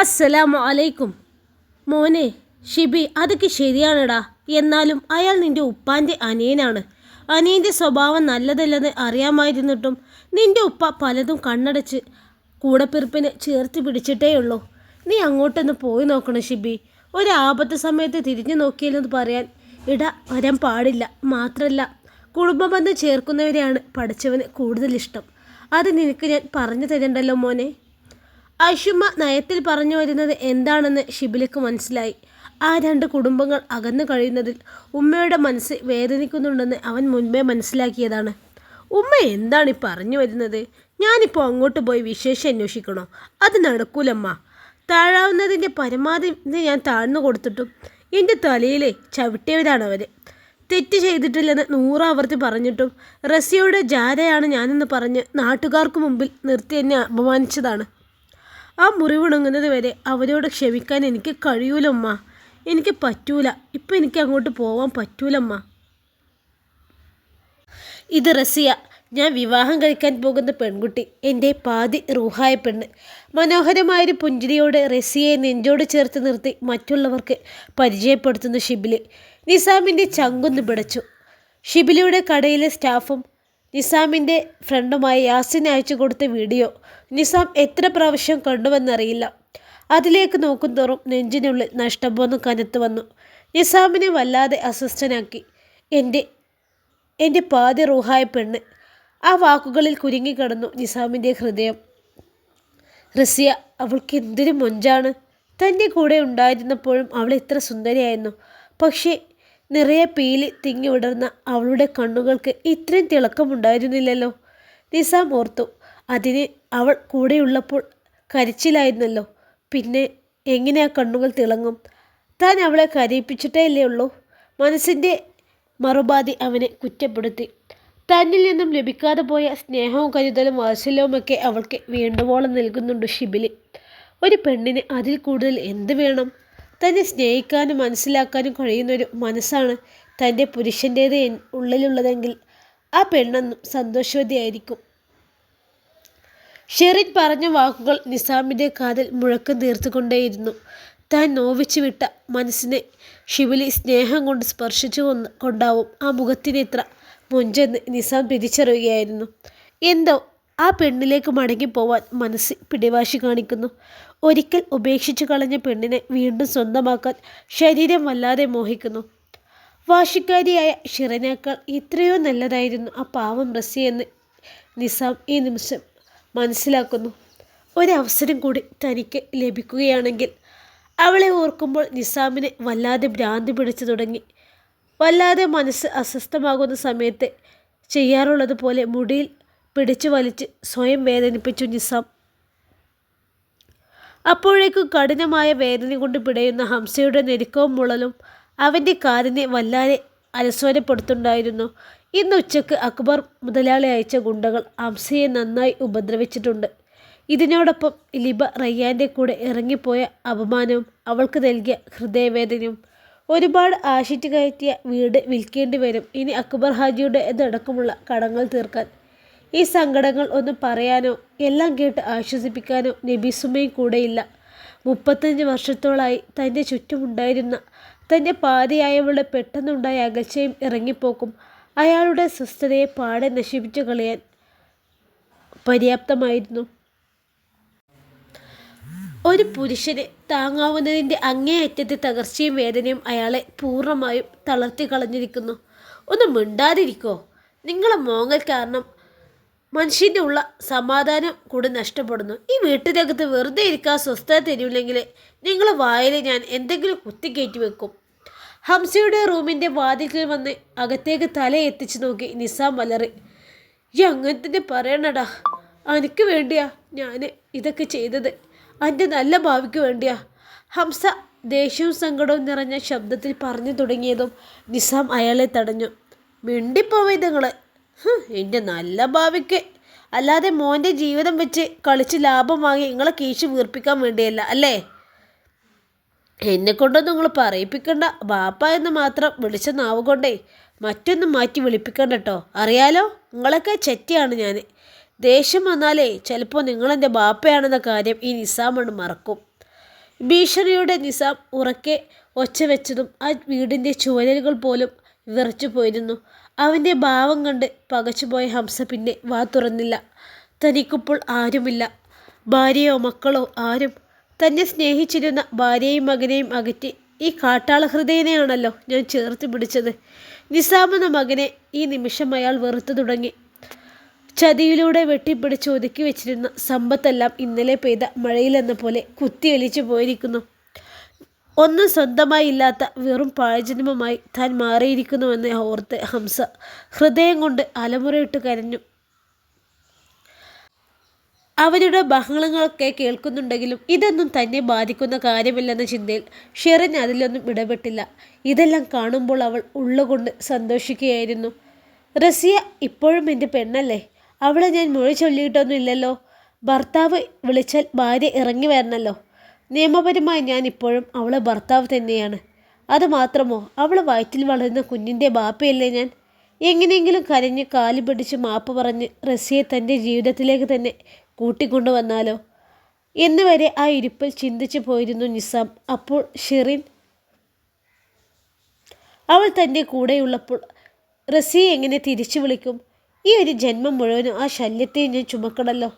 അസ്സലാമു അലൈക്കും. മോനെ ഷിബി അതൊക്കെ ശരിയാണടാ. എന്നാലും അയാൾ നിന്റെ ഉപ്പാന്റെ അനിയനാണ്. അനിയന്റെ സ്വഭാവം നല്ലതല്ലെന്ന് അറിയാമായിരുന്നിട്ടും നിന്റെ ഉപ്പ പലതും കണ്ണടച്ച് കൂടപ്പിറപ്പിനെ ചേർത്ത് പിടിച്ചിട്ടേ ഉള്ളൂ. നീ അങ്ങോട്ടൊന്ന് പോയി നോക്കണം ഷിബി. ഒരു ആപത്ത് സമയത്ത് തിരിഞ്ഞു നോക്കിയില്ലെന്ന് പറയാൻ ഇട വരാൻ പാടില്ല. മാത്രമല്ല കുടുംബബന്ധം ചേർക്കുന്നവരെയാണ് പഠിച്ചവന് കൂടുതൽ ഇഷ്ടം. അത് നിനക്ക് ഞാൻ പറഞ്ഞു തരണ്ടല്ലോ മോനെ. അശുമ നയത്തിൽ പറഞ്ഞു വരുന്നത് എന്താണെന്ന് ഷിബിലക്ക് മനസ്സിലായി. ആ രണ്ട് കുടുംബങ്ങൾ അകന്നു കഴിയുന്നതിൽ ഉമ്മയുടെ മനസ്സ് വേദനിക്കുന്നുണ്ടെന്ന് അവൻ മുൻപേ മനസ്സിലാക്കിയതാണ്. ഉമ്മ എന്താണ് ഈ പറഞ്ഞു വരുന്നത്? ഞാനിപ്പോൾ അങ്ങോട്ട് പോയി വിശേഷം അന്വേഷിക്കണോ? അത് നടക്കൂലമ്മ. താഴാവുന്നതിന്റെ പരമാവധി ഞാൻ താഴ്ന്നു കൊടുത്തിട്ടും എന്റെ തലയിലെ ചവിട്ടിയവരാണ് അവർ തെറ്റ് ചെയ്തിട്ടില്ലെന്ന് നൂറാവർത്തി പറഞ്ഞിട്ടും റസിയയുടെ ജാരയാണ് ഞാനെന്ന് പറഞ്ഞ് നാട്ടുകാർക്ക് മുമ്പിൽ നിർത്തി എന്നെ അപമാനിച്ചതാണ്. ആ മുറിവുണങ്ങുന്നത് വരെ അവരോട് ക്ഷമിക്കാൻ എനിക്ക് കഴിയൂലമ്മ. എനിക്ക് പറ്റൂല. ഇപ്പം എനിക്ക് അങ്ങോട്ട് പോവാൻ പറ്റൂലമ്മ. ഇത് റസിയ. ഞാൻ വിവാഹം കഴിക്കാൻ പോകുന്ന പെൺകുട്ടി. എന്റെ പാതി റൂഹായ പെണ്ണ്. മനോഹരമായൊരു പുഞ്ചിരിയോടെ റസിയെ നെഞ്ചോട് ചേർത്ത് നിർത്തി മറ്റുള്ളവർക്ക് പരിചയപ്പെടുത്തുന്ന ഷിബിലി. നിസാമിന്റെ ചങ്കൊന്ന് പിടച്ചു. ഷിബിലിയുടെ കടയിലെ സ്റ്റാഫും നിസാമിന്റെ ഫ്രണ്ടുമായി യാസിൻ അയച്ചു കൊടുത്ത വീഡിയോ നിസാം എത്ര പ്രാവശ്യം കണ്ടുവെന്നറിയില്ല. അതിലേക്ക് നോക്കും തോറും നെഞ്ചിനുള്ളിൽ നഷ്ടബോധം കനത്തു വന്നു. നിസാമിനെ വല്ലാതെ അസ്വസ്ഥനാക്കി. എന്റെ എന്റെ പാതി റൂഹായ പെണ്ണ്. ആ വാക്കുകളിൽ കുരുങ്ങിക്കിടന്നു നിസാമിന്റെ ഹൃദയം. റസിയ അവൾക്ക് എന്തൊരു മൊഞ്ചാണ്. തന്റെ കൂടെ ഉണ്ടായിരുന്നപ്പോഴും അവൾ ഇത്ര സുന്ദരിയായിരുന്നു. പക്ഷേ നിറയെ പീലി തിങ്ങി വിടർന്ന അവളുടെ കണ്ണുകൾക്ക് ഇത്രയും തിളക്കമുണ്ടായിരുന്നില്ലല്ലോ. നിസാം ഓർത്തു അതിന് അവൾ കൂടെയുള്ളപ്പോൾ കരിച്ചിലായിരുന്നല്ലോ. പിന്നെ എങ്ങനെ ആ കണ്ണുകൾ തിളങ്ങും? താൻ അവളെ കരയിപ്പിച്ചിട്ടേ അല്ലേ ഉള്ളൂ? മനസ്സിന്റെ മറുപാതി അവനെ കുറ്റപ്പെടുത്തി. തന്നിൽ നിന്നും ലഭിക്കാതെ പോയ സ്നേഹവും കരുതലും വാത്സല്യവുമൊക്കെ അവൾക്ക് വേണ്ടുവോളം നൽകുന്നുണ്ട് ഷിബിലി. ഒരു പെണ്ണിന് അതിൽ കൂടുതൽ എന്ത് വേണം? തന്നെ സ്നേഹിക്കാനും മനസ്സിലാക്കാനും കഴിയുന്നൊരു മനസ്സാണ് തന്റെ പുരുഷന്റേത് ഉള്ളിലുള്ളതെങ്കിൽ ആ പെണ്ണെന്നും സന്തോഷവതിയായിരിക്കും. ഷെറിൻ പറഞ്ഞ വാക്കുകൾ നിസാമിന്റെ കാതിൽ മുഴക്കം തീർത്തുകൊണ്ടേയിരുന്നു. താൻ നോവിച്ചു വിട്ട മനസ്സിനെ ശിവലി സ്നേഹം കൊണ്ട് സ്പർശിച്ചു കൊണ്ടാവും ആ മുഖത്തിന് ഇത്ര മുഞ്ചെന്ന് നിസാം തിരിച്ചറിയുകയായിരുന്നു. എന്തോ ആ പെണ്ണിലേക്ക് മടങ്ങിപ്പോവാൻ മനസ്സ് പിടിവാശി കാണിക്കുന്നു. ഒരിക്കൽ ഉപേക്ഷിച്ചു കളഞ്ഞ പെണ്ണിനെ വീണ്ടും സ്വന്തമാക്കാൻ ശരീരം വല്ലാതെ മോഹിക്കുന്നു. വാശിക്കാരിയായ ഷിറനേക്കാൾ ഇത്രയോ നല്ലതായിരുന്നു ആ പാവം റസി എന്ന് നിസാം ഈ നിമിഷം മനസ്സിലാക്കുന്നു. ഒരവസരം കൂടി തനിക്ക് ലഭിക്കുകയാണെങ്കിൽ അവളെ ഓർക്കുമ്പോൾ നിസാമിനെ വല്ലാതെ ഭ്രാന്തി പിടിച്ചു തുടങ്ങി. വല്ലാതെ മനസ്സ് അസ്വസ്ഥമാകുന്ന സമയത്ത് ചെയ്യാറുള്ളത് പോലെ മുടിയിൽ പിടിച്ചു വലിച്ച് സ്വയം വേദനിപ്പിച്ചു നിസാം. അപ്പോഴേക്കും കഠിനമായ വേദന കൊണ്ട് പിടയുന്ന ഹംസയുടെ ഞെരുക്കവും മുളലും അവന്റെ കാലിനെ വല്ലാതെ അലസ്വരപ്പെടുത്തുണ്ടായിരുന്നു ഇന്ന് ഉച്ചയ്ക്ക് അക്ബർ മുതലാളി അയച്ച ഗുണ്ടകൾ ഹംസയെ നന്നായി ഉപദ്രവിച്ചിട്ടുണ്ട്. ഇതിനോടൊപ്പം ലിബ റയ്യാന്റെ കൂടെ ഇറങ്ങിപ്പോയ അപമാനവും അവൾക്ക് നൽകിയ ഹൃദയവേദനയും ഒരുപാട് ആശിറ്റ് കയറ്റിയ വീട് വിൽക്കേണ്ടി വരും. ഇനി അക്ബർ ഹാജിയുടെ ഇതടക്കമുള്ള കടങ്ങൾ തീർക്കാൻ ഈ സങ്കടങ്ങൾ ഒന്ന് പറയാനോ? എല്ലാം കേട്ട് ആശ്വസിപ്പിക്കാനോ നബീസുമയും കൂടെയില്ല. മുപ്പത്തഞ്ച് വർഷത്തോളായി തന്റെ ചുറ്റുമുണ്ടായിരുന്ന തന്റെ പാതിയായവളുടെ പെട്ടെന്നുണ്ടായ അകൽച്ചയും ഇറങ്ങിപ്പോക്കും. അയാളുടെ സ്വസ്ഥതയെ പാടെ നശിപ്പിച്ചു കളയാൻ പര്യാപ്തമായിരുന്നു. ഒരു പുരുഷന് താങ്ങാവുന്നതിന്റെ അങ്ങേയറ്റത്തെ തകർച്ചയും വേദനയും അയാളെ പൂർണമായും തളർത്തി കളഞ്ഞിരിക്കുന്നു. ഒന്ന് മിണ്ടാതിരിക്കോ? നിങ്ങളെ മോങ്ങൽ കാരണം മനുഷ്യന്റെ ഉള്ള സമാധാനം കൂടെ നഷ്ടപ്പെടുന്നു. ഈ വീട്ടിനകത്ത് വെറുതെ ഇരിക്കാൻ സ്വസ്ഥത തരുമില്ലെങ്കിൽ നിങ്ങളെ വായിൽ ഞാൻ എന്തെങ്കിലും കുത്തിക്കയറ്റി വെക്കും. ഹംസയുടെ റൂമിന്റെ വാതിൽക്കിൽ വന്ന് അകത്തേക്ക് തല എത്തിച്ചു നോക്കി നിസാം വലറി ഈ അങ്ങനെ തന്നെ പറയണടാ എനിക്ക് വേണ്ടിയാ ഞാൻ ഇതൊക്കെ ചെയ്തത്. എന്റെ നല്ല ഭാവിക്ക് വേണ്ടിയാ. ഹംസ ദേഷ്യവും സങ്കടവും നിറഞ്ഞ ശബ്ദത്തിൽ പറഞ്ഞു തുടങ്ങിയതും നിസാം അയാളെ തടഞ്ഞു. മിണ്ടിപ്പോവേ നിങ്ങൾ എന്റെ നല്ല ഭാവിക്ക്. അല്ലാതെ മോന്റെ ജീവിതം വെച്ച് കളിച്ച് ലാഭം വാങ്ങി നിങ്ങളെ കീശ് വീർപ്പിക്കാൻ വേണ്ടിയല്ല അല്ലേ? എന്നെ കൊണ്ടൊന്നും നിങ്ങൾ പറയിപ്പിക്കണ്ട. ബാപ്പ എന്ന് മാത്രം വിളിച്ച നാവ് കൊണ്ടേ മറ്റൊന്നും മാറ്റി വിളിപ്പിക്കണ്ട കേട്ടോ അറിയാലോ? നിങ്ങളൊക്കെ ചെറ്റിയാണ് ഞാൻ ദേഷ്യം വന്നാലേ ചിലപ്പോൾ നിങ്ങളെന്റെ ബാപ്പയാണെന്ന കാര്യം ഈ നിസാമണ് മറക്കും. ഭീഷണിയുടെ നിസാം ഉറക്കെ ഒച്ച വെച്ചതും ആ വീടിന്റെ ചുവരലുകൾ പോലും വിറച്ചു പോയിരുന്നു. അവന്റെ ഭാവം കണ്ട് പകച്ചുപോയ ഹംസ പിന്നെ വാ തുറന്നില്ല. തനിക്കിപ്പോൾ ആരുമില്ല. ഭാര്യയോ മക്കളോ ആരും. തന്നെ സ്നേഹിച്ചിരുന്ന ഭാര്യയും മകനെയും അകറ്റി ഈ കാട്ടാള ഹൃദയനെയാണല്ലോ ഞാൻ ചേർത്ത് പിടിച്ചത്. നിസാമെന്ന മകനെ ഈ നിമിഷം അയാൾ വെറുത്തു തുടങ്ങി. ചതിയിലൂടെ വെട്ടിപ്പിടിച്ച് ഒതുക്കി വെച്ചിരുന്ന സമ്പത്തെല്ലാം ഇന്നലെ പെയ്ത മഴയിലെന്ന പോലെ കുത്തിയൊലിച്ചു പോയിരിക്കുന്നു. ഒന്നും സ്വന്തമായി ഇല്ലാത്ത വെറും പാഴ്ജന്മമായി താൻ മാറിയിരിക്കുന്നുവെന്ന് ഓർത്ത് ഹംസ ഹൃദയം കൊണ്ട് അലമുറയിട്ട് കരഞ്ഞു. അവരുടെ ബഹളങ്ങളൊക്കെ കേൾക്കുന്നുണ്ടെങ്കിലും ഇതൊന്നും തന്നെ ബാധിക്കുന്ന കാര്യമില്ലെന്ന ചിന്തയിൽ ഷെറിൻ അതിലൊന്നും ഇടപെട്ടില്ല. ഇതെല്ലാം കാണുമ്പോൾ അവൾ ഉള്ളുകൊണ്ട് സന്തോഷിക്കുകയായിരുന്നു. റസിയ ഇപ്പോഴും എന്റെ പെണ്ണല്ലേ? അവളെ ഞാൻ മൊഴി ചൊല്ലിയിട്ടൊന്നും ഇല്ലല്ലോ. ഭർത്താവ് വിളിച്ചാൽ ഭാര്യ ഇറങ്ങി വരണമല്ലോ നിയമപരമായി ഞാൻ ഇപ്പോഴും അവളെ ഭർത്താവ് തന്നെയാണ്. അതുമാത്രമോ അവൾ വയറ്റിൽ വളരുന്ന കുഞ്ഞിന്റെ ബാപ്പയല്ലേ ഞാൻ? എങ്ങനെയെങ്കിലും കരഞ്ഞ് കാലി പിടിച്ച് മാപ്പ് പറഞ്ഞ് റസിയെ തന്റെ ജീവിതത്തിലേക്ക് തന്നെ കൂട്ടിക്കൊണ്ടുവന്നാലോ എന്ന് വരെ ആ ഇരിപ്പിൽ ചിന്തിച്ചു പോയിരുന്നു നിസാം. അപ്പോൾ ഷെറിൻ അവൾ തന്റെ കൂടെയുള്ളപ്പോൾ റസിയെ എങ്ങനെ തിരിച്ചു വിളിക്കും? ഈ ഒരു ജന്മം മുഴുവനും ആ ശല്യത്തെ ഞാൻ ചുമക്കണമല്ലോ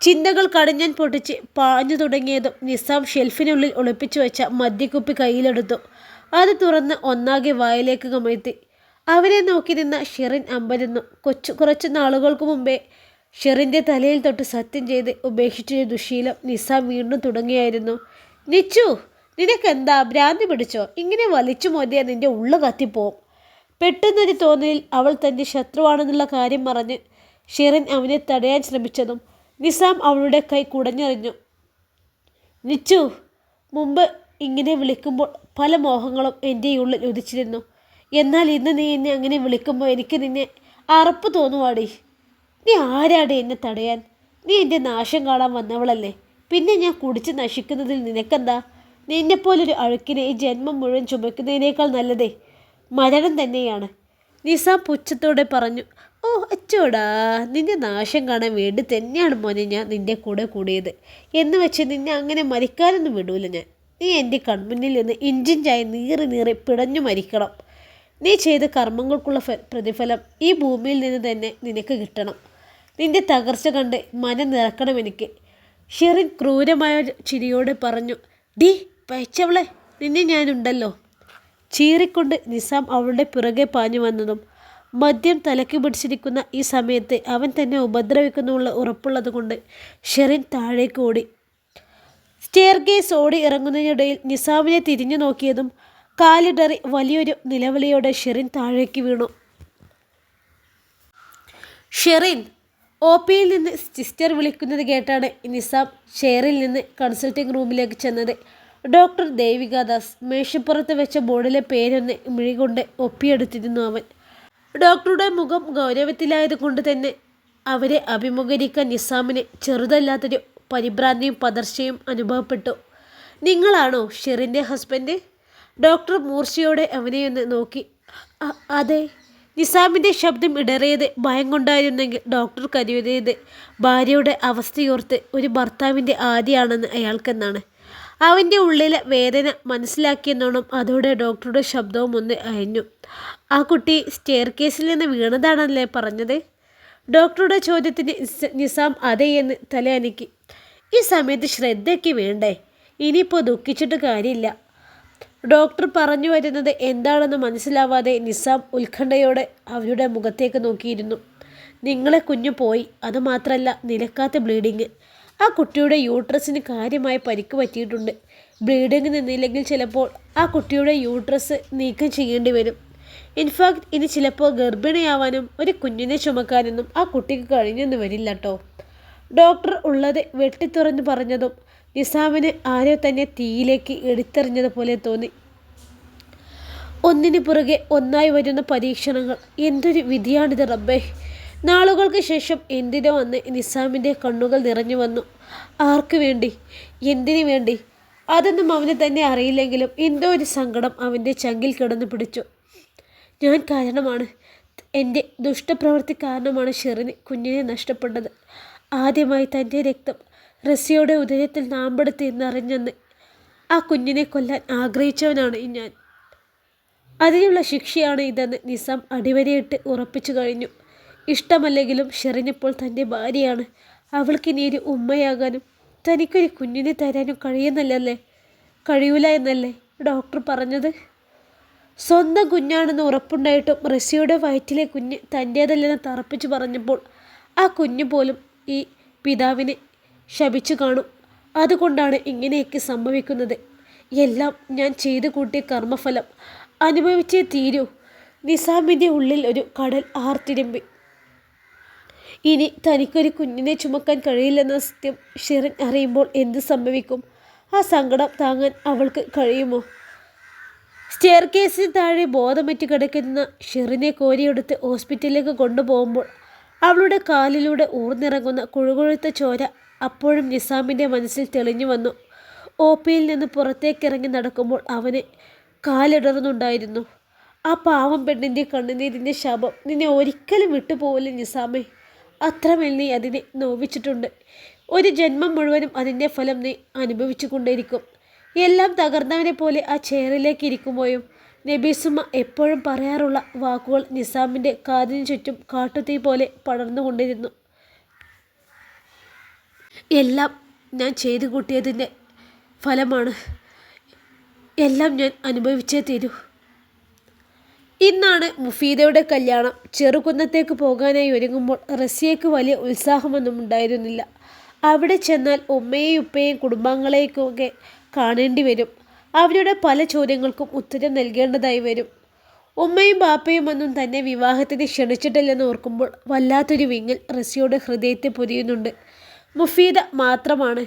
ചിന്തകൾ കടിഞ്ഞൻ പൊട്ടിച്ച് പാഞ്ഞു തുടങ്ങിയതും നിസാം ഷെൽഫിനുള്ളിൽ ഒളിപ്പിച്ചു വെച്ച മദ്യക്കുപ്പി കയ്യിലെടുത്തു. അത് തുറന്ന് ഒന്നാകെ വായിലേക്ക് കമഴ്ത്തി. അവനെ നോക്കി നിന്ന ഷെറിൻ അമ്പരുന്നു. കൊച്ചു കുറച്ച് നാളുകൾക്ക് മുമ്പേ ഷെറിന്റെ തലയിൽ തൊട്ട് സത്യം ചെയ്ത് ഉപേക്ഷിച്ച ദുശീലം നിസാം വീണ്ടും തുടങ്ങിയായിരുന്നു. നിച്ചു നിനക്കെന്താ? ഭ്രാന്തി പിടിച്ചോ? ഇങ്ങനെ വലിച്ചു മോതിയാൽ നിന്റെ ഉള്ളു കത്തിപ്പോവും പെട്ടെന്നൊരു തോന്നലിൽ അവൾ തന്റെ ശത്രുവാണെന്നുള്ള കാര്യം പറഞ്ഞ് ഷെറിൻ അവനെ തടയാൻ ശ്രമിച്ചതും നിസാം അവളുടെ കൈ കുടഞ്ഞെറിഞ്ഞു. നിച്ചു മുമ്പ് ഇങ്ങനെ വിളിക്കുമ്പോൾ പല മോഹങ്ങളും എന്റെ ഉള്ളിൽ ഉദിച്ചിരുന്നു. എന്നാൽ ഇന്ന് നീ എന്നെ അങ്ങനെ വിളിക്കുമ്പോൾ എനിക്ക് നിന്നെ അറപ്പ് തോന്നുവാടി. നീ ആരാടി എന്നെ തടയാൻ? നീ എന്റെ നാശം കാണാൻ വന്നവളല്ലേ. പിന്നെ ഞാൻ കുടിച്ച് നശിക്കുന്നതിൽ നിനക്കെന്താ? നിന്നെപ്പോലൊരു അഴുക്കിനെ ഈ ജന്മം മുഴുവൻ ചുമക്കുന്നതിനേക്കാൾ നല്ലതേ. മരണം തന്നെയാണ്. നിസാം പുച്ഛത്തോടെ പറഞ്ഞു. ഓ അച്ചോടാ നിന്റെ നാശം കാണാൻ വേണ്ടി തന്നെയാണ് മോനെ ഞാൻ നിന്റെ കൂടെ കൂടിയത്. എന്ന് വെച്ച് നിന്നെ അങ്ങനെ മരിക്കാനൊന്നും വിടൂല ഞാൻ. നീ എന്റെ കൺമുന്നിൽ നിന്ന് ഇഞ്ചിഞ്ചായി നീറി നീറി പിടഞ്ഞു മരിക്കണം. നീ ചെയ്ത കർമ്മങ്ങൾക്കുള്ള പ്രതിഫലം ഈ ഭൂമിയിൽ നിന്ന് തന്നെ നിനക്ക് കിട്ടണം. നിന്റെ തകർച്ച കണ്ട് മനം നിറക്കണം എനിക്ക്. ഷെറിൻ ക്രൂരമായ ചിരിയോടെ പറഞ്ഞു ഡി പയച്ചവളെ നിന്നെ ഞാനുണ്ടല്ലോ. ചീറിക്കൊണ്ട് നിസാം അവളുടെ പിറകെ പാഞ്ഞു വന്നതും മദ്യം തലയ്ക്ക് പിടിച്ചിരിക്കുന്ന ഈ സമയത്ത് അവൻ തന്നെ ഉപദ്രവിക്കുന്നുള്ള ഉറപ്പുള്ളത് കൊണ്ട് ഷെറിൻ താഴേക്ക് ഓടി. സ്റ്റെയർ കേസ് ഓടി ഇറങ്ങുന്നതിനിടയിൽ നിസാമിനെ തിരിഞ്ഞു നോക്കിയതും കാലിടറി വലിയൊരു നിലവിളിയോടെ ഷെറിൻ താഴേക്ക് വീണു. ഷെറിൻ ഒ പിയിൽ നിന്ന് സിസ്റ്റർ വിളിക്കുന്നത് കേട്ടാണ് നിസാം ഷെയറിൽ നിന്ന് കൺസൾട്ടിംഗ് റൂമിലേക്ക് ചെന്നത്. ഡോക്ടർ ദേവികാദാസ് മേശപ്പുറത്ത് വെച്ച ബോർഡിലെ പേരൊന്ന് മിഴികൊണ്ട് ഒപ്പിയെടുത്തിരുന്നു അവൻ. ഡോക്ടറുടെ മുഖം ഗൗരവത്തിലായത് കൊണ്ട് തന്നെ അവരെ അഭിമുഖീകരിക്കാൻ നിസാമിന് ചെറുതല്ലാത്തൊരു പരിഭ്രാന്തിയും പതർച്ചയും അനുഭവപ്പെട്ടു. നിങ്ങളാണോ ഷെറിന്റെ ഹസ്ബൻഡ്? ഡോക്ടർ മൂർച്ചയോടെ അവനെയൊന്ന് നോക്കി. അതെ. നിസാമിന്റെ ശബ്ദം ഇടറിയത് ഭയം കൊണ്ടായിരുന്നെങ്കിൽ ഡോക്ടർ കരുതിയത് ഭാര്യയുടെ അവസ്ഥയോർത്ത് ഒരു ഭർത്താവിന്റെ ആദ്യമാണെന്ന് അയാൾക്കെന്നാണ്. അവന്റെ ഉള്ളിലെ വേദന മനസ്സിലാക്കിയെന്നോണം അതോടെ ഡോക്ടറുടെ ശബ്ദവും ഒന്ന് അയഞ്ഞു. ആ കുട്ടി സ്റ്റെയർ കേസിൽ നിന്ന് വീണതാണല്ലേ പറഞ്ഞത്? ഡോക്ടറുടെ ചോദ്യത്തിന് നിസാം അതെ എന്ന് തലയനക്കി. ഈ സമയത്ത് ശ്രദ്ധയ്ക്ക് വേണ്ടേ? ഇനിയിപ്പോൾ ദുഃഖിച്ചിട്ട് കാര്യമില്ല. ഡോക്ടർ പറഞ്ഞു വരുന്നത് എന്താണെന്ന് മനസ്സിലാവാതെ നിസാം ഉത്കണ്ഠയോടെ അവരുടെ മുഖത്തേക്ക് നോക്കിയിരുന്നു. നിങ്ങളെ കുഞ്ഞു പോയി. അതുമാത്രമല്ല നിലക്കാത്ത ബ്ലീഡിങ് ആ കുട്ടിയുടെ യൂട്രസിന് കാര്യമായ പരിക്ക് പറ്റിയിട്ടുണ്ട്. ബ്ലീഡിങ് നിന്നില്ലെങ്കിൽ ചിലപ്പോൾ ആ കുട്ടിയുടെ യൂട്രസ് നീക്കം ചെയ്യേണ്ടി വരും. ഇൻഫാക്ട് ഇനി ചിലപ്പോൾ ഗർഭിണിയാവാനും ഒരു കുഞ്ഞിനെ ചുമക്കാനൊന്നും ആ കുട്ടിക്ക് കഴിഞ്ഞെന്ന് വരില്ല കേട്ടോ ഡോക്ടർ ഉള്ളത് വെട്ടിത്തുറന്ന് പറഞ്ഞതും നിസാമിന് ആരോ തന്നെ തീയിലേക്ക് എടുത്തെറിഞ്ഞതുപോലെ തോന്നി. ഒന്നിനു പുറകെ ഒന്നായി വരുന്ന പരീക്ഷണങ്ങൾ. എന്തൊരു വിധിയാണിത് റബ്ബേ. നാളുകൾക്ക് ശേഷം എന്തിനോ വന്ന് നിസാമിന്റെ കണ്ണുകൾ നിറഞ്ഞു വന്നു. ആർക്കു വേണ്ടി? എന്തിനു വേണ്ടി? അതൊന്നും അവന് തന്നെ അറിയില്ലെങ്കിലും എന്തോ ഒരു സങ്കടം അവന്റെ ചങ്കിൽ കിടന്നു പിടിച്ചു. ഞാൻ കാരണമാണ്. എന്റെ ദുഷ്ടപ്രവൃത്തി കാരണമാണ് ഷെറിന് കുഞ്ഞിനെ നഷ്ടപ്പെട്ടത്. ആദ്യമായി തന്റെ രക്തം റസിയുടെ ഉദയത്തിൽ നാമ്പെടുത്തി എന്നറിഞ്ഞെന്ന് ആ കുഞ്ഞിനെ കൊല്ലാൻ ആഗ്രഹിച്ചവനാണ് ഈ ഞാൻ. അതിനുള്ള ശിക്ഷയാണ് ഇതെന്ന് നിസാം അടിവരയിട്ട് ഉറപ്പിച്ചു കഴിഞ്ഞു. ഇഷ്ടമല്ലെങ്കിലും ഷെറിനിപ്പോൾ തന്റെ ഭാര്യയാണ്. അവൾക്ക് ഒരു ഉമ്മയാകാനും തനിക്കൊരു കുഞ്ഞിനെ തരാനും കഴിയുന്നില്ലല്ലേ കഴിയൂല എന്നല്ലേ ഡോക്ടർ പറഞ്ഞത്? സ്വന്തം കുഞ്ഞാണെന്ന് ഉറപ്പുണ്ടായിട്ടും ഋഷിയുടെ വയറ്റിലെ കുഞ്ഞ് തന്റേതല്ലെന്ന് തറപ്പിച്ചു പറഞ്ഞപ്പോൾ ആ കുഞ്ഞു പോലും ഈ പിതാവിനെ ശപിച്ചു കാണും. അതുകൊണ്ടാണ് ഇങ്ങനെയൊക്കെ സംഭവിക്കുന്നത്. എല്ലാം ഞാൻ ചെയ്തു കൂട്ടിയ കർമ്മഫലം. അനുഭവിച്ചേ തീരൂ. നിസാമിന്റെ ഉള്ളിൽ ഒരു കടൽ ആർത്തിരമ്പി. ഇനി തനിക്കൊരു കുഞ്ഞിനെ ചുമക്കാൻ കഴിയില്ലെന്ന സത്യം ഷിറിൻ അറിയുമ്പോൾ എന്ത് സംഭവിക്കും? ആ സങ്കടം താങ്ങാൻ അവൾക്ക് കഴിയുമോ? സ്റ്റെയർ കേസിന് താഴെ ബോധമറ്റ് കിടക്കുന്ന ഷെറിനെ കോരിയെടുത്ത് ഹോസ്പിറ്റലിലേക്ക് കൊണ്ടുപോകുമ്പോൾ അവളുടെ കാലിലൂടെ ഊർന്നിറങ്ങുന്ന കുഴുകുഴുത്ത ചോര അപ്പോഴും നിസാമിന്റെ മനസ്സിൽ തെളിഞ്ഞു വന്നു. ഒ പിയിൽ നിന്ന് പുറത്തേക്കിറങ്ങി നടക്കുമ്പോൾ അവന് കാലിടർന്നുണ്ടായിരുന്നു ആ പാവം പെണ്ണിന്റെ കണ്ണുനീരിന്റെ ശാപം നിന്നെ ഒരിക്കലും വിട്ടുപോകില്ല നിസാമേ. അത്രമേൽ നീ അതിനെ നോവിച്ചിട്ടുണ്ട്. ഒരു ജന്മം മുഴുവനും അതിന്റെ ഫലം നീ അനുഭവിച്ചു കൊണ്ടേയിരിക്കും എല്ലാം തകർന്നവനെ പോലെ ആ ചെയറിലേക്ക് ഇരിക്കുമ്പോഴും നബീസുമ്മ എപ്പോഴും പറയാറുള്ള വാക്കുകൾ നിസാമിന്റെ കാതിനു ചുറ്റും കാട്ടുതീ പോലെ പടർന്നുകൊണ്ടിരുന്നു. എല്ലാം ഞാൻ ചെയ്തു കൂട്ടിയതിന്റെ ഫലമാണ്. എല്ലാം ഞാൻ അനുഭവിച്ചേ തീരൂ. ഇന്നാണ് മുഫീദയുടെ കല്യാണം. ചെറുകുന്നത്തേക്ക് പോകാനായി ഒരുങ്ങുമ്പോൾ റസിയയ്ക്ക് വലിയ ഉത്സാഹമൊന്നും ഉണ്ടായിരുന്നില്ല. അവിടെ ചെന്നാൽ ഉമ്മയെയും ഉപ്പയെയും കുടുംബാംഗങ്ങളെയൊക്കെ കാണേണ്ടി വരും. അവരുടെ പല ചോദ്യങ്ങൾക്കും ഉത്തരം നൽകേണ്ടതായി വരും. ഉമ്മയും ബാപ്പയും ഒന്നും തന്നെ വിവാഹത്തിന് ക്ഷണിച്ചിട്ടില്ലെന്ന് ഓർക്കുമ്പോൾ വല്ലാത്തൊരു വിങ്ങൽ റസിയുടെ ഹൃദയത്തെ പൊരിയുന്നുണ്ട് മുഫീദ മാത്രമാണ്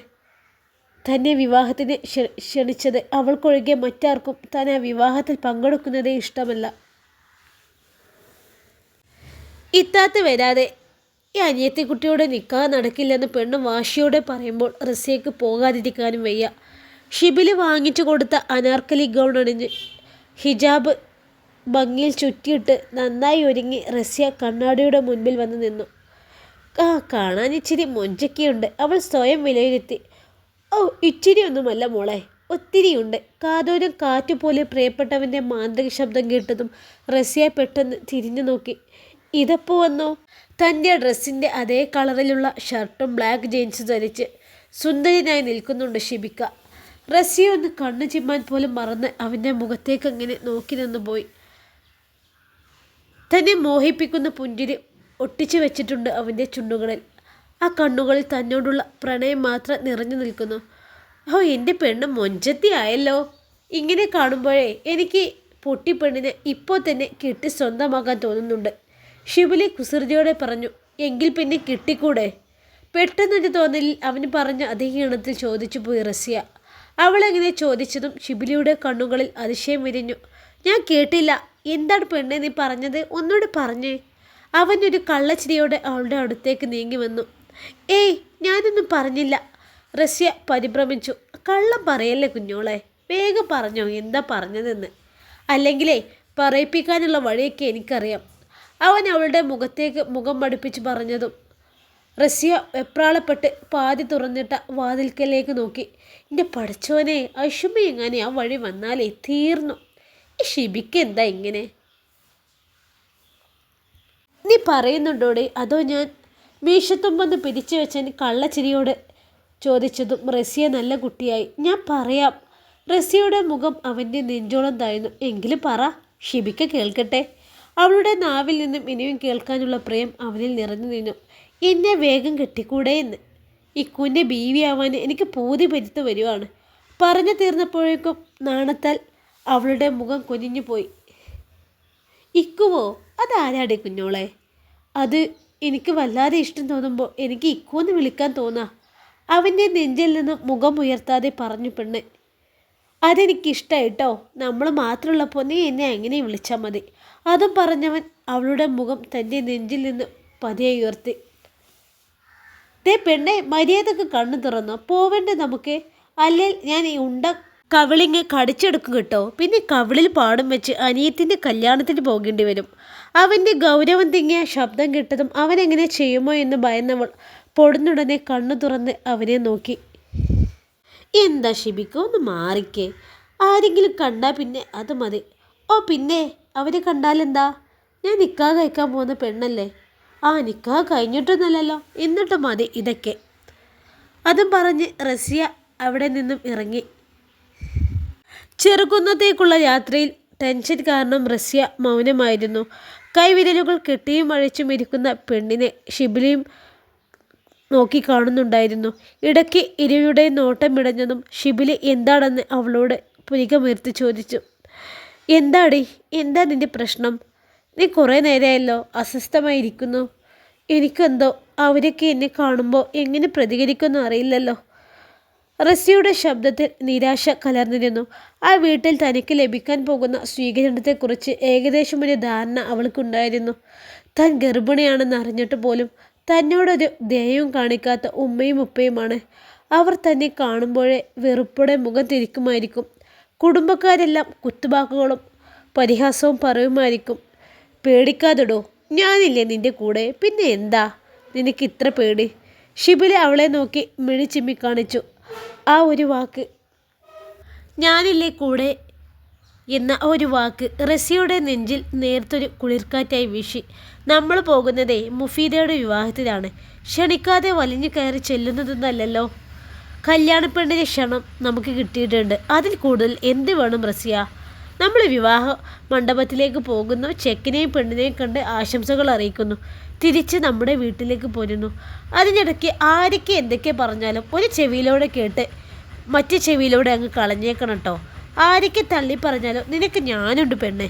തന്നെ വിവാഹത്തിന് ക്ഷണിച്ചത്. അവൾക്കൊഴികെ മറ്റാർക്കും താൻ ആ വിവാഹത്തിൽ പങ്കെടുക്കുന്നതേ ഇഷ്ടമല്ല. ഇത്താത്ത് വരാതെ ഈ അനിയത്തിക്കുട്ടിയുടെ നിൽക്കാൻ നടക്കില്ലെന്ന് പെണ്ണ് വാശിയോടെ പറയുമ്പോൾ റസിയക്ക് പോകാതിരിക്കാനും വയ്യ. ഷിബിൽ വാങ്ങിച്ചു കൊടുത്ത അനാർക്കലി ഗൗൺ അണിഞ്ഞ് ഹിജാബ് ഭംഗിയിൽ ചുറ്റിയിട്ട് നന്നായി ഒരുങ്ങി റസ്യ കണ്ണാടിയുടെ മുൻപിൽ വന്ന് നിന്നു. ആ കാണാൻ ഇച്ചിരി മൊഞ്ചക്കിയുണ്ട്. അവൾ സ്വയം വിലയിരുത്തി. ഓ ഇച്ചിരി ഒന്നുമല്ല മോളെ. ഒത്തിരിയുണ്ട്. കാതോരം കാറ്റുപോലെ പ്രിയപ്പെട്ടവന്റെ മാന്ത്രിക ശബ്ദം കേട്ടതും റസ്യ പെട്ടെന്ന് തിരിഞ്ഞു നോക്കി. ഇതപ്പോൾ വന്നോ? തന്റെ ഡ്രസ്സിന്റെ അതേ കളറിലുള്ള ഷർട്ടും ബ്ലാക്ക് ജീൻസും ധരിച്ച് സുന്ദരിനായി നിൽക്കുന്നുണ്ട് ഷിബിക്ക. റസിയ ഒന്ന് കണ്ണു ചിമ്മാൻ പോലും മറന്ന് അവന്റെ മുഖത്തേക്ക് അങ്ങനെ നോക്കി നിന്ന് പോയി. തന്നെ മോഹിപ്പിക്കുന്ന പുഞ്ചിരി ഒട്ടിച്ചു വെച്ചിട്ടുണ്ട് അവന്റെ ചുണ്ടുകളിൽ. ആ കണ്ണുകളിൽ തന്നോടുള്ള പ്രണയം മാത്രം നിറഞ്ഞു നിൽക്കുന്നു. ഓ എന്റെ പെണ്ണ് മൊഞ്ചത്തി ആയല്ലോ. ഇങ്ങനെ കാണുമ്പോഴേ എനിക്ക് പൊട്ടിപ്പെണ്ണിനെ ഇപ്പോൾ തന്നെ കിട്ടി സ്വന്തമാക്കാൻ തോന്നുന്നുണ്ട്. ശിവലി കുസൃതിയോടെ പറഞ്ഞു എങ്കിൽ പിന്നെ കിട്ടിക്കൂടെ? പെട്ടെന്നൊരു തോന്നലിൽ അവന് പറഞ്ഞ അതേ ഈണത്തിൽ ചോദിച്ചു പോയി റസിയ. അവളെങ്ങനെ ചോദിച്ചതും ഷിബിലിയുടെ കണ്ണുകളിൽ അതിശയം വിരിഞ്ഞു. ഞാൻ കേട്ടില്ല. എന്താണ് പെണ്ണെ നീ പറഞ്ഞത്? ഒന്നുകൂടി പറഞ്ഞേ. അവനൊരു കള്ളച്ചിരിയോടെ അവളുടെ അടുത്തേക്ക് നീങ്ങി വന്നു. ഏയ് ഞാനൊന്നും പറഞ്ഞില്ല. റസ്യ പരിഭ്രമിച്ചു. കള്ളം പറയല്ലേ കുഞ്ഞോളെ? വേഗം പറഞ്ഞോ എന്താ പറഞ്ഞതെന്ന്? അല്ലെങ്കിലേ പറയിപ്പിക്കാനുള്ള വഴിയൊക്കെ എനിക്കറിയാം. അവൻ അവളുടെ മുഖത്തേക്ക് മുഖം മടുപ്പിച്ച് പറഞ്ഞതും റസ്യ വെപ്രാളപ്പെട്ട് പാതി തുറന്നിട്ട വാതിൽക്കലേക്ക് നോക്കി. എന്റെ പഠിച്ചോനെ അശുമ എങ്ങനെ ആ വഴി വന്നാലേ തീർന്നു. ഈ ഷിബിക്ക് എന്താ ഇങ്ങനെ? നീ പറയുന്നുണ്ടോടെ? അതോ ഞാൻ മീശത്തുമ്പൊന്ന് പിരിച്ചു വെച്ചതിന് കള്ളച്ചിരിയോട് ചോദിച്ചതും റസിയ നല്ല കുട്ടിയായി. ഞാൻ പറയാം. റസിയയുടെ മുഖം അവന്റെ നെഞ്ചോളം താഴ്ന്നു. എങ്കിലും പറ ഷിബിക്ക കേൾക്കട്ടെ. അവളുടെ നാവിൽ നിന്നും ഇനിയും കേൾക്കാനുള്ള പ്രേം അവനിൽ നിറഞ്ഞു നിന്നു. എന്നെ വേഗം കെട്ടിക്കൂടെ എന്ന്. ബീവി ആവാൻ എനിക്ക് പൂതി പരുത്ത് വരുവാണ്. പറഞ്ഞു തീർന്നപ്പോഴേക്കും നാണത്താൽ അവളുടെ മുഖം കുനിഞ്ഞു പോയി. ഇക്കുവോ? അതാരാടെ കുഞ്ഞോളെ? അത് എനിക്ക് വല്ലാതെ ഇഷ്ടം തോന്നുമ്പോൾ എനിക്ക് ഇക്കു എന്ന് വിളിക്കാൻ തോന്നാ. അവന്റെ നെഞ്ചിൽ നിന്ന് മുഖം ഉയർത്താതെ പറഞ്ഞു പെണ്ണ്. അതെനിക്കിഷ്ടമായിട്ടോ നമ്മൾ മാത്രമുള്ളപ്പോൾ നീ എന്നെ അങ്ങനെ വിളിച്ചാൽ മതി. അതും പറഞ്ഞവൻ അവളുടെ മുഖം തന്റെ നെഞ്ചിൽ നിന്ന് പതിയെ ഉയർത്തി. ദേ പെണ്ണെ മര്യാദയ്ക്ക് കണ്ണു തുറന്നോ. പോവണ്ടേ നമുക്ക്? അല്ലെങ്കിൽ ഞാൻ ഈ ഉണ്ട കവിളിങ്ങ് കടിച്ചെടുക്കും കേട്ടോ. പിന്നെ കവിളിൽ പാടും വെച്ച് അനിയത്തിന്റെ കല്യാണത്തിന് പോകേണ്ടി വരും. അവന്റെ ഗൗരവം തിങ്ങിയ ശബ്ദം കിട്ടതും അവനെങ്ങനെ ചെയ്യുമോ എന്ന് ഭയന്നവൾ പൊടുന്നുടനെ കണ്ണു തുറന്ന് അവനെ നോക്കി. എന്താ ഷിബിക്ക ഒന്ന് മാറിക്കേ. ആരെങ്കിലും കണ്ടാൽ പിന്നെ അത് മതി. ഓ പിന്നെ അവരെ കണ്ടാലെന്താ? ഞാൻ നിൽക്കാതെ കഴിക്കാൻ പോകുന്ന പെണ്ണല്ലേ? ആ നിക്കാ കഴിഞ്ഞിട്ടൊന്നുമല്ലല്ലോ. എന്നിട്ട് മതി ഇതൊക്കെ. അതും പറഞ്ഞ് റസിയ അവിടെ നിന്നും ഇറങ്ങി. ചെറുകുന്നത്തേക്കുള്ള യാത്രയിൽ ടെൻഷൻ കാരണം റസിയ മൗനമായിരുന്നു. കൈവിരലുകൾ കെട്ടിയും അഴിച്ചും ഇരിക്കുന്ന പെണ്ണിനെ ഷിബിലിയും നോക്കി കാണുന്നുണ്ടായിരുന്നു. ഇടയ്ക്ക് നോട്ടം മിടഞ്ഞതും ഷിബിലി എന്താണെന്ന് അവളോട് പുരികമുയർത്തി ചോദിച്ചു. എന്താടി? എന്താ നിന്റെ പ്രശ്നം? നീ കുറേ നേരമായല്ലോ അസ്വസ്ഥമായിരിക്കുന്നു. എനിക്കെന്തോ അവരൊക്കെ എന്നെ കാണുമ്പോൾ എങ്ങനെ പ്രതികരിക്കുമെന്ന് അറിയില്ലല്ലോ. റസിയുടെ ശബ്ദത്തിൽ നിരാശ കലർന്നിരുന്നു ആ വീട്ടിൽ തനിക്ക് ലഭിക്കാൻ പോകുന്ന സ്വീകരണത്തെക്കുറിച്ച് ഏകദേശം ഒരു ധാരണ അവൾക്കുണ്ടായിരുന്നു. താൻ ഗർഭിണിയാണെന്ന് അറിഞ്ഞിട്ട് പോലും തന്നോടൊരു ദയവും കാണിക്കാത്ത ഉമ്മയും ഉപ്പയുമാണ്. അവർ തന്നെ കാണുമ്പോഴേ വെറുപ്പോടെ മുഖം തിരിക്കുമായിരിക്കും. കുടുംബക്കാരെല്ലാം കുത്തുവാക്കുകളും പരിഹാസവും പറയുമായിരിക്കും. പേടിക്കാതെടോ. ഞാനില്ലേ നിന്റെ കൂടെ. പിന്നെ എന്താ? നിനക്ക് ഇത്ര പേടി. ഷിബില അവളെ നോക്കി മിഴി ചിമ്മി കാണിച്ചു. ആ ഒരു വാക്ക്. ഞാനില്ലേ കൂടെ എന്ന ഒരു വാക്ക് റസിയുടെ നെഞ്ചിൽ നേർത്തൊരു കുളിർക്കാറ്റായി വീശി. നമ്മൾ പോകുന്നതേ മുഫീദയുടെ വിവാഹത്തിലാണ്. ക്ഷണിക്കാതെ വലിഞ്ഞു കയറി ചെല്ലുന്നതൊന്നല്ലല്ലോ. കല്യാണപ്പെണ്ണിന്റെ ക്ഷണം നമുക്ക് കിട്ടിയിട്ടുണ്ട്. അതിൽ കൂടുതൽ എന്ത് വേണം റസിയ? നമ്മൾ വിവാഹ മണ്ഡപത്തിലേക്ക് പോകുന്നു. ചെക്കിനെയും പെണ്ണിനെയും കണ്ട് ആശംസകൾ അറിയിക്കുന്നു. തിരിച്ച് നമ്മുടെ വീട്ടിലേക്ക് പോരുന്നു. അതിനിടയ്ക്ക് ആരൊക്കെ എന്തൊക്കെ പറഞ്ഞാലും ഒരു ചെവിയിലൂടെ കേട്ട് മറ്റു ചെവിയിലൂടെ അങ്ങ് കളഞ്ഞേക്കണം കേട്ടോ ആരൊക്കെ തള്ളി പറഞ്ഞാലും നിനക്ക് ഞാനുണ്ട് പെണ്ണെ.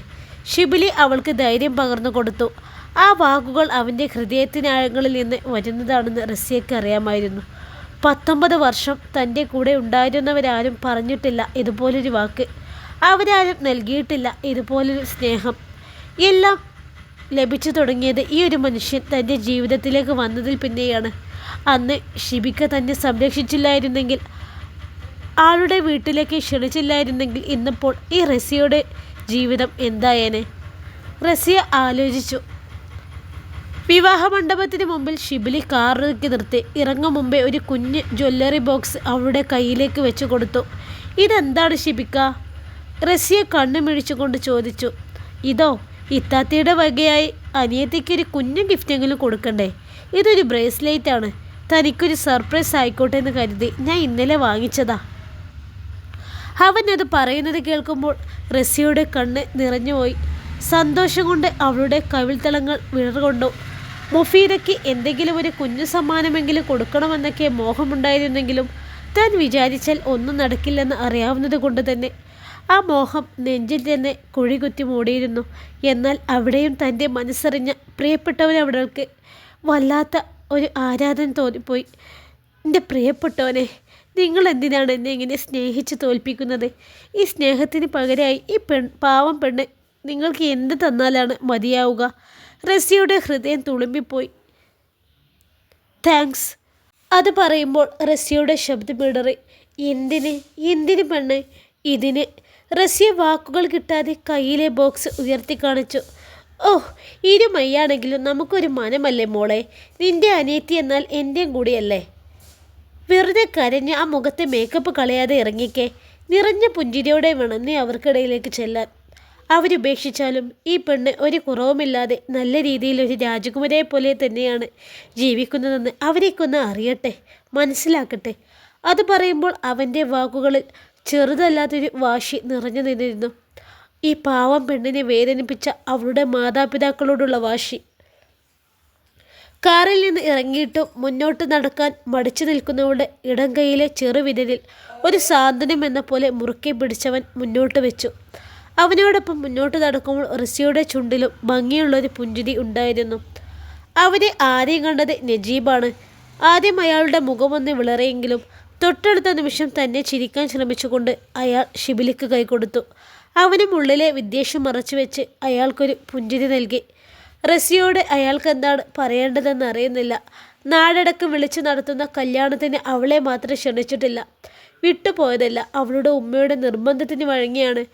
ഷിബിലി അവൾക്ക് ധൈര്യം പകർന്നു കൊടുത്തു. ആ വാക്കുകൾ അവന്റെ ഹൃദയത്തിനാഴങ്ങളിൽ നിന്ന് വരുന്നതാണെന്ന് റസിയക്ക് അറിയാമായിരുന്നു. പത്തൊമ്പത് വർഷം തന്റെ കൂടെ ഉണ്ടായിരുന്നവരാരും പറഞ്ഞിട്ടില്ല ഇതുപോലൊരു വാക്ക്. അവരാരും നൽകിയിട്ടില്ല. ഇതുപോലൊരു സ്നേഹം. എല്ലാം ലഭിച്ചു തുടങ്ങിയത് ഈ ഒരു മനുഷ്യൻ തന്റെ ജീവിതത്തിലേക്ക് വന്നതിൽ പിന്നെയാണ്. അന്ന് ഷിബിക്ക തന്നെ സംരക്ഷിച്ചില്ലായിരുന്നെങ്കിൽ ആളുടെ വീട്ടിലേക്ക് ക്ഷണിച്ചില്ലായിരുന്നെങ്കിൽ ഇന്നിപ്പോൾ ഈ റസിയുടെ ജീവിതം എന്തായേനെ? റസിയ ആലോചിച്ചു. വിവാഹ മണ്ഡപത്തിന് മുമ്പിൽ ഷിബിലി കാറിലേക്ക് നിർത്തി. ഇറങ്ങും മുമ്പേ ഒരു കുഞ്ഞ് ജ്വല്ലറി ബോക്സ് അവളുടെ കയ്യിലേക്ക് വെച്ച് കൊടുത്തു. ഇതെന്താണ് ഷിബിക്ക? റസിയെ കണ്ണുമിഴിച്ചുകൊണ്ട് ചോദിച്ചു ഇതോ ഇത്താത്തിയുടെ വകയായി അനിയത്തിക്കൊരു കുഞ്ഞു ഗിഫ്റ്റെങ്കിലും കൊടുക്കണ്ടേ? ഇതൊരു ബ്രേസ്ലെറ്റ് ആണ്. തനിക്കൊരു സർപ്രൈസ് ആയിക്കോട്ടെ എന്ന് കരുതി ഞാൻ ഇന്നലെ വാങ്ങിച്ചതാ. അവൻ അത് പറയുന്നത് കേൾക്കുമ്പോൾ റസിയുടെ കണ്ണ് നിറഞ്ഞുപോയി. സന്തോഷം കൊണ്ട് അവളുടെ കവിൾത്തളങ്ങൾ വിളർകൊണ്ടു മുഫീദയ്ക്ക് എന്തെങ്കിലും ഒരു കുഞ്ഞു സമ്മാനമെങ്കിലും കൊടുക്കണമെന്നൊക്കെ മോഹമുണ്ടായിരുന്നെങ്കിലും താൻ വിചാരിച്ചാൽ ഒന്നും നടക്കില്ലെന്ന് അറിയാവുന്നത് കൊണ്ട് തന്നെ ആ മോഹം നെഞ്ചിൽ തന്നെ കുഴികുത്തി മൂടിയിരുന്നു. എന്നാൽ അവിടെയും തന്റെ മനസ്സറിഞ്ഞ പ്രിയപ്പെട്ടവനവിടൾക്ക് വല്ലാത്ത ഒരു ആരാധന തോന്നിപ്പോയി. എന്റെ പ്രിയപ്പെട്ടവനെ നിങ്ങൾ എന്തിനാണ് എന്നെ ഇങ്ങനെ സ്നേഹിച്ച് തോൽപ്പിക്കുന്നത്? ഈ സ്നേഹത്തിന് പകരമായി ഈ പെൺ പാവം പെണ്ണ് നിങ്ങൾക്ക് എന്ത് തന്നാലാണ് മതിയാവുക റസിയുടെ ഹൃദയം തുളുമ്പിപ്പോയി. താങ്ക്സ് അത് പറയുമ്പോൾ റസിയുടെ ശബ്ദമിടറി എന്തിന്? എന്തിന് പെണ്ണ്? ഇതിന് റസിയ വാക്കുകൾ കിട്ടാതെ കയ്യിലെ ബോക്സ് ഉയർത്തി കാണിച്ചു. ഓ ഇരുമയ്യാണെങ്കിലും നമുക്കൊരു മനമല്ലേ മോളെ? നിന്റെ അനിയത്തി എന്നാൽ എന്റെയും കൂടിയല്ലേ? വെറുതെ കരഞ്ഞ് ആ മുഖത്തെ മേക്കപ്പ് കളയാതെ ഇറങ്ങിക്കേ. നിറഞ്ഞ പുഞ്ചിരിയോടെ വേണം നീ അവർക്കിടയിലേക്ക് ചെല്ലാൻ. അവരുപേക്ഷിച്ചാലും ഈ പെണ്ണ് ഒരു കുറവുമില്ലാതെ നല്ല രീതിയിൽ ഒരു രാജകുമാരിയെ പോലെ തന്നെയാണ് ജീവിക്കുന്നതെന്ന് അവരേക്കൊന്ന് അറിയട്ടെ മനസ്സിലാക്കട്ടെ. അത് പറയുമ്പോൾ അവന്റെ വാക്കുകളിൽ ചെറുതല്ലാത്തൊരു വാശി നിറഞ്ഞു നിന്നിരുന്നു. ഈ പാവം പെണ്ണിനെ വേദനിപ്പിച്ച അവളുടെ മാതാപിതാക്കളോടുള്ള വാശി. കാറിൽ നിന്ന് ഇറങ്ങിയിട്ടും മുന്നോട്ട് നടക്കാൻ മടിച്ചു നിൽക്കുന്നവളുടെ ഇടം കൈയിലെ ചെറുവിരലിൽ ഒരു സാന്ത്വനം എന്ന പോലെ മുറുക്കി പിടിച്ചവൻ മുന്നോട്ട് വെച്ചു. അവനോടൊപ്പം മുന്നോട്ട് നടക്കുമ്പോൾ റിസിയുടെ ചുണ്ടിലും ഭംഗിയുള്ളൊരു പുഞ്ചിരി ഉണ്ടായിരുന്നു. അവനെ ആദ്യം കണ്ടത് നജീബാണ്. ആദ്യം അയാളുടെ മുഖമൊന്ന് വിളറിയെങ്കിലും തൊട്ടടുത്ത നിമിഷം തന്നെ ചിരിക്കാൻ ശ്രമിച്ചുകൊണ്ട് അയാൾ ഷിബിലിക്ക് കൈകൊടുത്തു അവനും ഉള്ളിലെ വിദ്വേഷം മറച്ചു വെച്ച് അയാൾക്കൊരു പുഞ്ചിരി നൽകി. റസിയോട് അയാൾക്ക് എന്താണ് പറയേണ്ടതെന്ന് അറിയുന്നില്ല. നാടടക്കം വിളിച്ചു നടത്തുന്ന കല്യാണത്തിന് അവളെ മാത്രം ക്ഷണിച്ചിട്ടില്ല. വിട്ടുപോയതല്ല അവളുടെ ഉമ്മയുടെ നിർബന്ധത്തിന് വഴങ്ങിയാണ്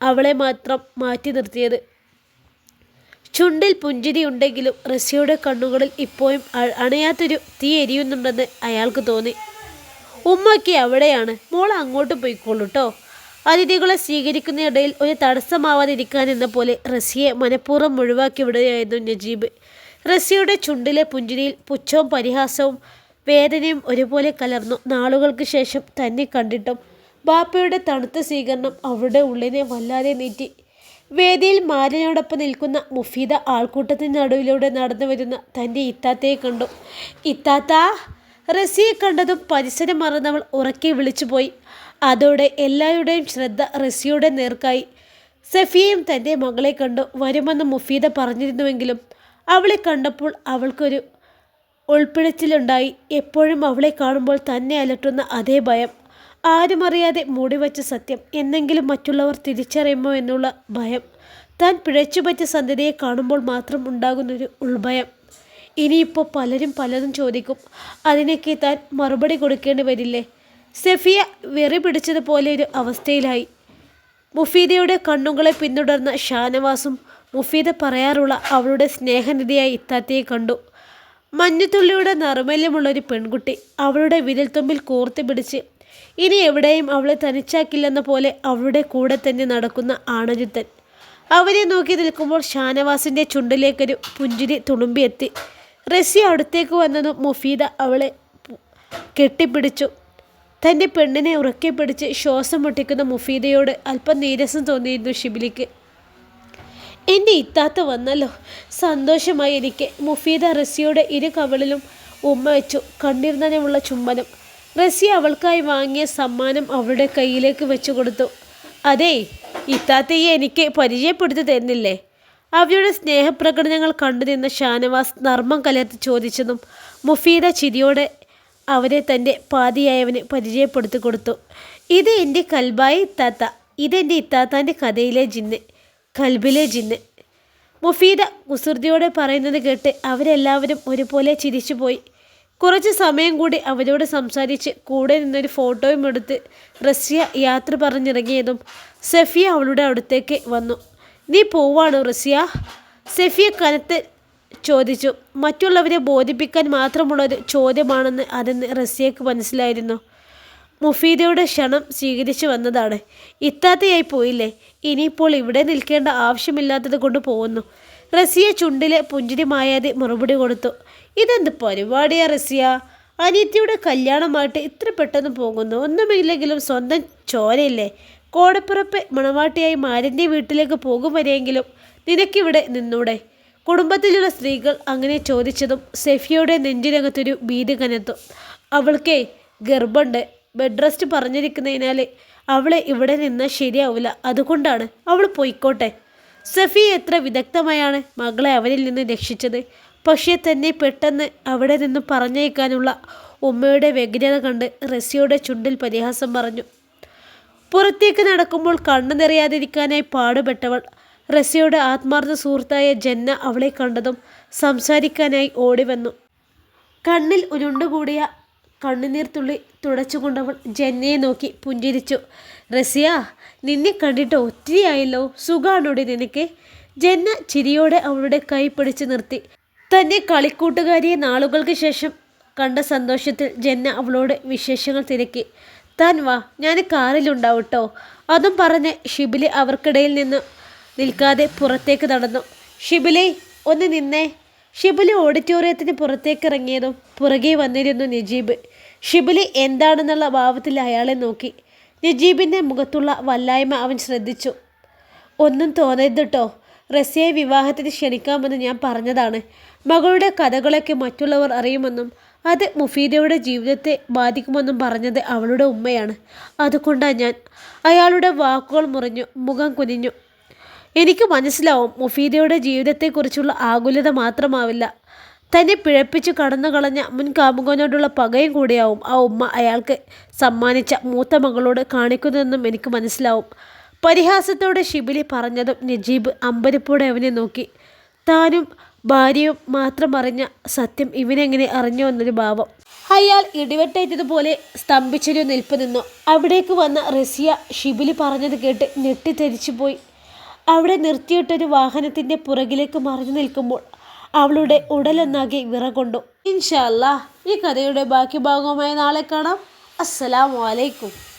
അവളെ മാത്രം മാറ്റി നിർത്തിയത്. ചുണ്ടിൽ പുഞ്ചിരി ഉണ്ടെങ്കിലും റസിയുടെ കണ്ണുകളിൽ ഇപ്പോഴും അണയാത്തൊരു തീ എരിയുന്നുണ്ടെന്ന് അയാൾക്ക് തോന്നി. ഉമ്മയ്ക്ക് എവിടെയാണ് മോൾ അങ്ങോട്ട് പോയിക്കോളൂ കേട്ടോ അതിഥികളെ സ്വീകരിക്കുന്നതിനിടയിൽ ഒരു തടസ്സമാവാതിരിക്കാൻ എന്ന പോലെ റസിയെ മനഃപൂർവം ഒഴിവാക്കി വിടുകയായിരുന്നു നജീബ്. റസിയുടെ ചുണ്ടിലെ പുഞ്ചിരിയിൽ പുച്ഛവും പരിഹാസവും വേദനയും ഒരുപോലെ കലർന്നു. നാളുകൾക്ക് ശേഷം തന്നെ കണ്ടിട്ടും ബാപ്പയുടെ തണുത്ത സ്വീകരണം അവരുടെ ഉള്ളിനെ വല്ലാതെ നീറ്റി വേദിയിൽ മാരനോടൊപ്പം നിൽക്കുന്ന മുഫീദ ആൾക്കൂട്ടത്തിന്റെ നടുവിലൂടെ നടന്നു വരുന്ന തന്റെ ഇത്താത്തയെ കണ്ടു. ഇത്താത്ത റസിയെ കണ്ടതും പരിസരം മറന്നവൾ ഉറക്കെ വിളിച്ചുപോയി. അതോടെ എല്ലാവരുടെയും ശ്രദ്ധ റസിയുടെ നേർക്കായി. സഫിയയും തന്റെ മകളെ കണ്ടു വരുമെന്ന് മുഫീദ പറഞ്ഞിരുന്നുവെങ്കിലും അവളെ കണ്ടപ്പോൾ അവൾക്കൊരു ഉൾപ്പിഴച്ചിലുണ്ടായി എപ്പോഴും അവളെ കാണുമ്പോൾ തന്നെ അലട്ടുന്ന അതേ ഭയം. ആരുമറിയാതെ മൂടിവച്ച സത്യം. എന്നെങ്കിലും മറ്റുള്ളവർ തിരിച്ചറിയുമോ എന്നുള്ള ഭയം. താൻ പിഴച്ചുപറ്റ സന്ധ്യതയെ കാണുമ്പോൾ മാത്രം ഉണ്ടാകുന്നൊരു ഉൾഭയം. ഇനിയിപ്പോൾ പലരും പലതും ചോദിക്കും. അതിനൊക്കെ താൻ മറുപടി കൊടുക്കേണ്ടി വരില്ലേ? സെഫിയ വെറി പിടിച്ചതുപോലെ ഒരു അവസ്ഥയിലായി. മുഫീദയുടെ കണ്ണുകളെ പിന്തുടർന്ന ഷാനവാസും മുഫീദ പറയാറുള്ള അവളുടെ സ്നേഹനിധിയായി ഇത്താത്തയെ കണ്ടു. മഞ്ഞുതുള്ളിയുടെ നറുമല്യമുള്ളൊരു പെൺകുട്ടി അവളുടെ വിരൽത്തുമ്പിൽ കോർത്തി പിടിച്ച് ഇനി എവിടെയും അവളെ തനിച്ചാക്കില്ലെന്ന പോലെ അവളുടെ കൂടെ തന്നെ നടക്കുന്ന ആണരുത്തൻ. അവരെ നോക്കി നിൽക്കുമ്പോൾ ഷാനവാസിന്റെ ചുണ്ടിലേക്കൊരു പുഞ്ചിരി തുളുമ്പിയെത്തി. റസി അടുത്തേക്ക് വന്നതും മുഫീദ അവളെ കെട്ടിപ്പിടിച്ചു. തന്റെ പെണ്ണിനെ ഉറക്കെ പിടിച്ച് ശ്വാസം മുട്ടിക്കുന്ന മുഫീദയോട് അല്പം നീരസം തോന്നിയിരുന്നു ഷിബിലിക്ക്. എന്റെ ഇത്താത്ത വന്നല്ലോ. സന്തോഷമായി എനിക്ക്. മുഫീദ റസിയുടെ ഇരു കവളിലും ഉമ്മ വെച്ചു. കണ്ണീർ നനവുള്ള ചുംബനം. റസി അവൾക്കായി വാങ്ങിയ സമ്മാനം അവളുടെ കയ്യിലേക്ക് വെച്ചു കൊടുത്തു. അതേ ഇത്താത്തയെ എനിക്ക് പരിചയപ്പെടുത്തി തരുന്നില്ലേ അവരുടെ സ്നേഹപ്രകടനങ്ങൾ കണ്ടു നിന്ന ഷാനവാസ് നർമ്മം കലർത്തി ചോദിച്ചതും മുഫീദ ചിരിയോടെ അവരെ തന്റെ പാതിയായവന് പരിചയപ്പെടുത്തി കൊടുത്തു. ഇത് എന്റെ കൽബായ ഇത്താത്ത ഇതെന്റെ ഇത്താത്താന്റെ കഥയിലെ ജിന്ന് കൽബിലെ ജിന്ന്. മുഫീദ കുസൃതിയോടെ പറയുന്നത് കേട്ട് അവരെല്ലാവരും ഒരുപോലെ ചിരിച്ചുപോയി കുറച്ച് സമയം കൂടി അവരോട് സംസാരിച്ച് കൂടെ നിന്നൊരു ഫോട്ടോയും എടുത്ത് റഷ്യ യാത്ര പറഞ്ഞിറങ്ങിയതും സഫിയ അവളുടെ അടുത്തേക്ക് വന്നു. നീ പോവാണ് റസിയ? സഫിയ കനത്ത് ചോദിച്ചു. മറ്റുള്ളവരെ ബോധിപ്പിക്കാൻ മാത്രമുള്ളൊരു ചോദ്യമാണെന്ന് അതെന്ന് റസിയക്ക് മനസ്സിലായിരുന്നു. മുഫീദയുടെ ക്ഷണം സ്വീകരിച്ചു വന്നതാണ്. ഇത്താത്തയായി പോയില്ലേ? ഇനിയിപ്പോൾ ഇവിടെ നിൽക്കേണ്ട ആവശ്യമില്ലാത്തത് കൊണ്ട് പോകുന്നു. റസിയ ചുണ്ടിലെ പുഞ്ചിരി മായാതെ മറുപടി കൊടുത്തു. ഇതെന്ത് പരിപാടിയാ റസിയ? അനിയത്തിയുടെ കല്യാണമായിട്ട് ഇത്ര പെട്ടെന്ന് പോകുന്നു. ഒന്നുമില്ലെങ്കിലും സ്വന്തം ചോരയില്ലേ? കോടപ്പിറപ്പ് മണവാട്ടിയായി മാരന്റെ വീട്ടിലേക്ക് പോകും വരെയെങ്കിലും നിനക്കിവിടെ നിന്നൂടെ? കുടുംബത്തിലുള്ള സ്ത്രീകൾ അങ്ങനെ ചോദിച്ചതും സെഫിയുടെ നെഞ്ചിനകത്തൊരു ഭീതി കനത്തു. അവൾക്കേ ഗർഭമുണ്ട് ബെഡ് റെസ്റ്റ് പറഞ്ഞിരിക്കുന്നതിനാൽ അവളെ ഇവിടെ നിന്നാൽ ശരിയാവില്ല അതുകൊണ്ടാണ് അവൾ പോയിക്കോട്ടെ. സഫി എത്ര വിദഗ്ധമായാണ് മകളെ അവരിൽ നിന്ന് രക്ഷിച്ചത്. പക്ഷേ തന്നെ പെട്ടെന്ന് അവിടെ നിന്ന് പറഞ്ഞയക്കാനുള്ള ഉമ്മയുടെ വ്യഗ്രത കണ്ട് റസിയുടെ ചുണ്ടിൽ പരിഹാസം പറഞ്ഞു. പുറത്തേക്ക് നടക്കുമ്പോൾ കണ്ണു നിറയാതിരിക്കാനായി പാടുപെട്ടവൾ റസിയുടെ ആത്മാർത്ഥ സുഹൃത്തായ ജന്ന അവളെ കണ്ടതും സംസാരിക്കാനായി ഓടിവന്നു കണ്ണിൽ ഉരുണ്ടുകൂടിയ കണ്ണുനീർ തുള്ളി തുടച്ചുകൊണ്ടവൾ ജന്നയെ നോക്കി പുഞ്ചിരിച്ചു. റസിയ നിന്നെ കണ്ടിട്ട് ഒത്തിരിയായല്ലോ സുഖാണോടി നിനക്ക്? ജന്ന ചിരിയോടെ അവളുടെ കൈ പിടിച്ചു നിർത്തി. തന്നെ കളിക്കൂട്ടുകാരിയെ നാളുകൾക്ക് ശേഷം കണ്ട സന്തോഷത്തിൽ ജന്ന അവളോട് വിശേഷങ്ങൾ തിരക്കി. താൻ വാ ഞാൻ കാറിലുണ്ടാവും കേട്ടോ അതും പറഞ്ഞ് ഷിബിലി അവർക്കിടയിൽ നിന്ന് നിൽക്കാതെ പുറത്തേക്ക് നടന്നു. ഷിബിലി ഒന്ന് നിന്നേ. ഷിബിലി ഓഡിറ്റോറിയത്തിന് പുറത്തേക്ക് ഇറങ്ങിയതും പുറകെ വന്നിരുന്നു നജീബ്. ഷിബിലി എന്താണെന്നുള്ള ഭാവത്തിൽ അയാളെ നോക്കി. നജീബിന്റെ മുഖത്തുള്ള വല്ലായ്മ അവൻ ശ്രദ്ധിച്ചു. ഒന്നും തോന്നരുത് കേട്ടോ റസിയെ വിവാഹത്തിന് ക്ഷണിക്കാമെന്ന് ഞാൻ പറഞ്ഞതാണ്. മകളുടെ കഥകളൊക്കെ മറ്റുള്ളവർ അറിയുമെന്നും അത് മുഫീദയുടെ ജീവിതത്തെ ബാധിക്കുമെന്നും പറഞ്ഞത് അവളുടെ ഉമ്മയാണ്. അതുകൊണ്ടാണ് ഞാൻ. അയാളുടെ വാക്കുകൾ മുറിഞ്ഞു മുഖം കുനിഞ്ഞു. എനിക്ക് മനസ്സിലാവും മുഫീദയുടെ ജീവിതത്തെക്കുറിച്ചുള്ള ആകുലത മാത്രമാവില്ല. തന്നെ പിഴപ്പിച്ച് കടന്നു കളഞ്ഞ മുൻ കാമുകനോടുള്ള പകയും കൂടിയാവും ആ ഉമ്മ അയാൾക്ക് സമ്മാനിച്ച മൂത്ത മകളോട് കാണിക്കുന്നതെന്നും എനിക്ക് മനസ്സിലാവും. പരിഹാസത്തോടെ ഷിബിലി പറഞ്ഞതും നജീബ് അമ്പരിപ്പോടെ അവനെ നോക്കി. താനും ഭാര്യയും മാത്രം അറിഞ്ഞ സത്യം ഇവനെങ്ങനെ അറിഞ്ഞു എന്നൊരു ഭാവം. അയാൾ ഇടിവെട്ടേറ്റതുപോലെ സ്തംഭിച്ചൊരു നിൽപ്പ് നിന്നു. അവിടേക്ക് വന്ന റസിയ ഷിബിലി പറഞ്ഞത് കേട്ട് ഞെട്ടിത്തെരിച്ചു പോയി. അവിടെ നിർത്തിയിട്ടൊരു വാഹനത്തിന്റെ പുറകിലേക്ക് മറിഞ്ഞു നിൽക്കുമ്പോൾ അവളുടെ ഉടലൊന്നാകെ വിറകൊണ്ടു. ഇൻഷല്ല ഈ കഥയുടെ ബാക്കി ഭാഗവുമായി നാളെ കാണാം. അസ്സലാമു അലൈക്കും.